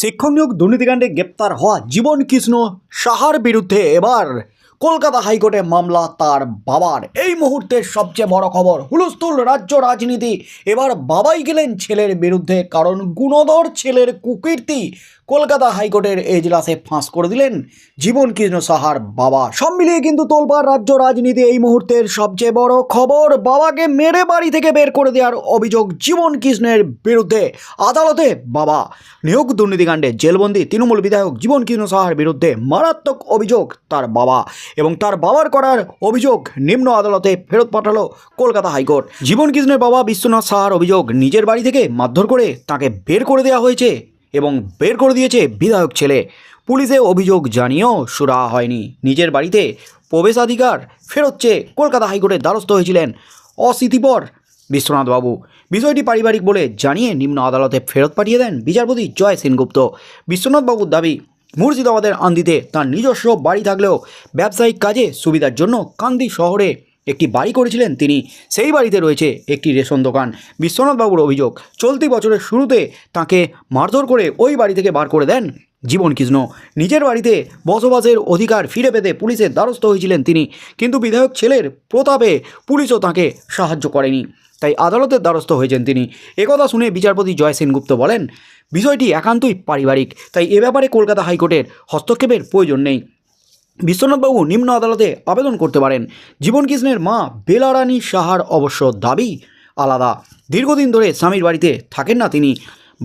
শিক্ষক নিয়োগ দুর্নীতিকাণ্ডে গ্রেপ্তার হওয়া জীবন কৃষ্ণ সাহার বিরুদ্ধে এবার কলকাতা হাইকোর্টে মামলা তার বাবার। এই মুহূর্তের সবচেয়ে বড় খবর, হুলস্থুল রাজ্য রাজনীতি। এবার বাবাই গেলেন ছেলের বিরুদ্ধে, কারণ গুণধর ছেলের কুকীর্তি কলকাতা হাইকোর্টের এজলাসে ফাঁস করে দিলেন জীবন কৃষ্ণ সাহার বাবা। সব মিলিয়ে কিন্তু তোলপাড় রাজ্য রাজনীতি এই মুহূর্তের সবচেয়ে বড় খবর, বাবাকে মেরে বাড়ি থেকে বের করে দেওয়ার অভিযোগ জীবন কৃষ্ণের বিরুদ্ধে। আদালতে বাবা, নিয়োগ দুর্নীতিকাণ্ডে জেলবন্দি তৃণমূল বিধায়ক জীবন কৃষ্ণ সাহার বিরুদ্ধে মারাত্মক অভিযোগ তার বাবা এবং তার বাবার করার অভিযোগ নিম্ন আদালতে ফেরত পাঠালো কলকাতা হাইকোর্ট। জীবন কৃষ্ণের বাবা বিশ্বনাথ সাহার অভিযোগ নিজের বাড়ি থেকে মারধর করে তাকে বের করে দেওয়া হয়েছে এবং বের করে দিয়েছে বিধায়ক ছেলে। পুলিশে অভিযোগ জানিয়েও সুরা হয়নি। নিজের বাড়িতে প্রবেশাধিকার ফেরত চেয়ে কলকাতা হাইকোর্টের দ্বারস্থ হয়েছিলেন অশীতিপর বিশ্বনাথবাবু। বিষয়টি পারিবারিক বলে জানিয়ে নিম্ন আদালতে ফেরত পাঠিয়ে দেন বিচারপতি জয় সেনগুপ্ত। বিশ্বনাথবাবুর দাবি, মুর্শিদাবাদের আন্দিতে তার নিজস্ব বাড়ি থাকলেও ব্যবসায়িক কাজে সুবিধার জন্য কান্দি শহরে একটি বাড়ি করেছিলেন তিনি। সেই বাড়িতে রয়েছে একটি রেশন দোকান। বিশ্বনাথবাবুর অভিযোগ, চলতি বছরের শুরুতে তাকে মারধর করে ওই বাড়ি থেকে বার করে দেন জীবন কৃষ্ণ। নিজের বাড়িতে বসবাসের অধিকার ফিরে পেতে পুলিশের দ্বারস্থ হয়েছিলেন তিনি। কিন্তু বিধায়ক ছেলের প্রতাপে পুলিশও তাকে সাহায্য করেনি। তাই আদালতের দ্বারস্থ হয়েছেন তিনি। একথা শুনে বিচারপতি জয় সেনগুপ্ত বলেন, বিষয়টি একান্তই পারিবারিক, তাই এ ব্যাপারে কলকাতা হাইকোর্টের হস্তক্ষেপের প্রয়োজন নেই। বিশ্বনাথবাবু নিম্ন আদালতে আবেদন করতে পারেন। জীবন কৃষ্ণের মা বেলারানী সাহার অবশ্য দাবি আলাদা। দীর্ঘদিন ধরে স্বামীর বাড়িতে থাকেন না তিনি।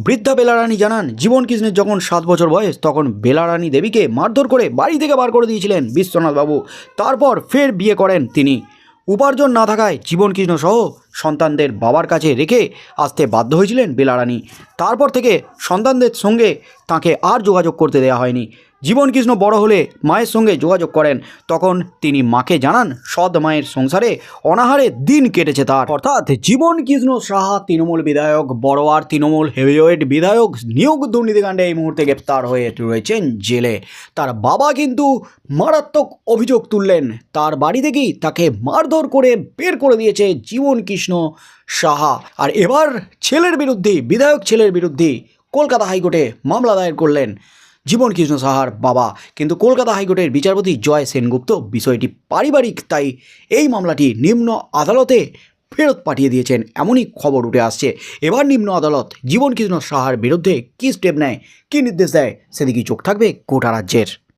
বৃদ্ধা বেলারানী জানান, জীবন কৃষ্ণের যখন সাত বছর বয়স, তখন বেলারানী দেবীকে মারধর করে বাড়ি থেকে বার করে দিয়েছিলেন বিশ্বনাথবাবু। তারপর ফের বিয়ে করেন তিনি। উপার্জন না থাকায় জীবনকৃষ্ণ সহ সন্তানদের বাবার কাছে রেখে আসতে বাধ্য হয়েছিলেন বেলারানী। তারপর থেকে সন্তানদের সঙ্গে তাকে আর যোগাযোগ করতে দেওয়া হয়নি। জীবনকৃষ্ণ বড় হলে মায়ের সঙ্গে যোগাযোগ করেন। তখন তিনি মাকে জানান, সৎ মায়ের সংসারে অনাহারে দিন কেটেছে তার। অর্থাৎ জীবনকৃষ্ণ সাহা তৃণমূল বিধায়ক, বড়োয়ার তৃণমূল হেভিওয়েট বিধায়ক নিয়োগ দুর্নীতিকাণ্ডে এই মুহূর্তে গ্রেপ্তার হয়ে রয়েছেন জেলে। তার বাবা কিন্তু মারাত্মক অভিযোগ তুললেন। তার বাড়ি থেকেই তাকে মারধর করে বের করে দিয়েছে জীবন কৃষ্ণ সাহা। আর এবার ছেলের বিরুদ্ধে, বিধায়ক ছেলের বিরুদ্ধে কলকাতা হাইকোর্টে মামলা দায়ের করলেন। জীবন কৃষ্ণ সাহার বাবা। কিন্তু কলকাতা হাইকোর্টের বিচারপতি জয় সেনগুপ্ত বিষয়টি পারিবারিক, তাই এই মামলাটি নিম্ন আদালতে ফেরত পাঠিয়ে দিয়েছেন এমনই খবর উঠে আসছে। এবার নিম্ন আদালত জীবন কৃষ্ণ সাহার বিরুদ্ধে কী স্টেপ নেয়, কী নির্দেশ দেয়, সেদিকেই চোখ থাকবে গোটা রাজ্যের।